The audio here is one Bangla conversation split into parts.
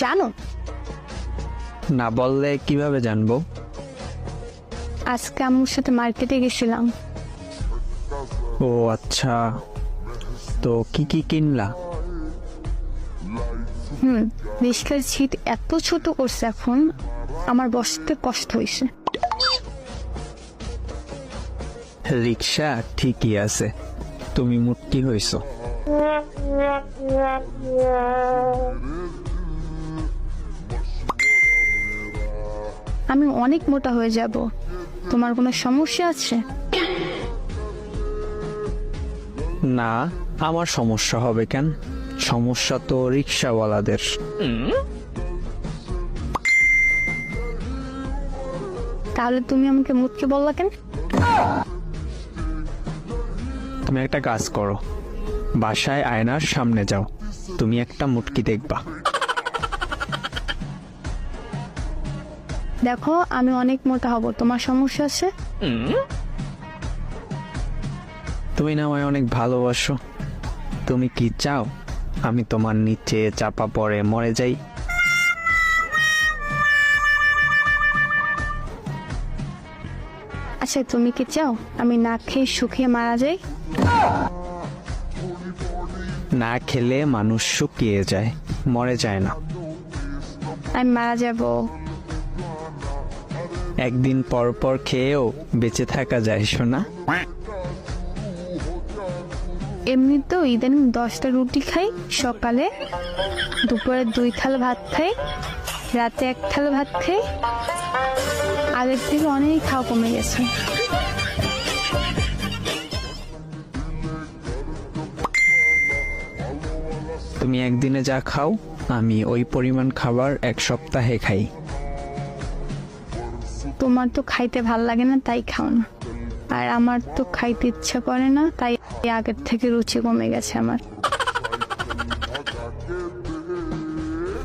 জানো? না বললে কীভাবে জানব? আজকে আম্মুর সাথে মার্কেটে গেছিলাম। ও আচ্ছা। তো কি কি কিনলা? হুম রিস্কার ছিট এত ছোট করছে এখন আমার বসতে কষ্ট হয়েছে। রিক্সা ঠিকই আছে। তুমি মুটকি হইছো আমি অনেক মোটা হয়ে যাব। তোমার কোনো সমস্যা আছে? না আমার সমস্যা হবে কেন? সমস্যা তো রিক্সাওয়ালাদের। তাহলে তুমি আমাকে মুখকে বললা কেন? তুমি একটা কাজ করো। বাসায় আয়নার সামনে যাও। তুমি একটা মুটকি দেখবা। দেখো আমি অনেক মোটা হব। তোমার সমস্যা আছে? তুমি না আমায় অনেক ভালোবাসো। তুমি কি চাও? আমি তোমার নিচে চাপা পড়ে মরে যাই। আচ্ছা তুমি কি চাও? আমি না খেয়ে শুকিয়ে মারা যাই? না খেলে মানুষ শুকিয়ে যায় মরে যায় না। আমি মারা যাব। একদিন পর পর খেয়েও বেঁচে থাকা যায় শোনা এমনিতেও ইদানিং দশটা রুটি খাই সকালে দুপুরে দুই থাল ভাত খাই রাতে এক থাল ভাত খাই। আগের থেকে অনেক খাওয়া কমে গেছে। তুমি একদিনে যা খাও আমি ওই পরিমাণ খাবার এক সপ্তাহে খাই। তোমার তো খাইতে ভালো লাগে না তাই খাও না। আর আমার তো খাইতে ইচ্ছা করে না তাই আগের থেকে রুচি কমে গেছে আমার।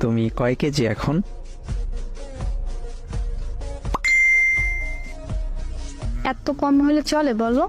তুমি কয় কেজি এখন? এত কম হলে চলে বলো।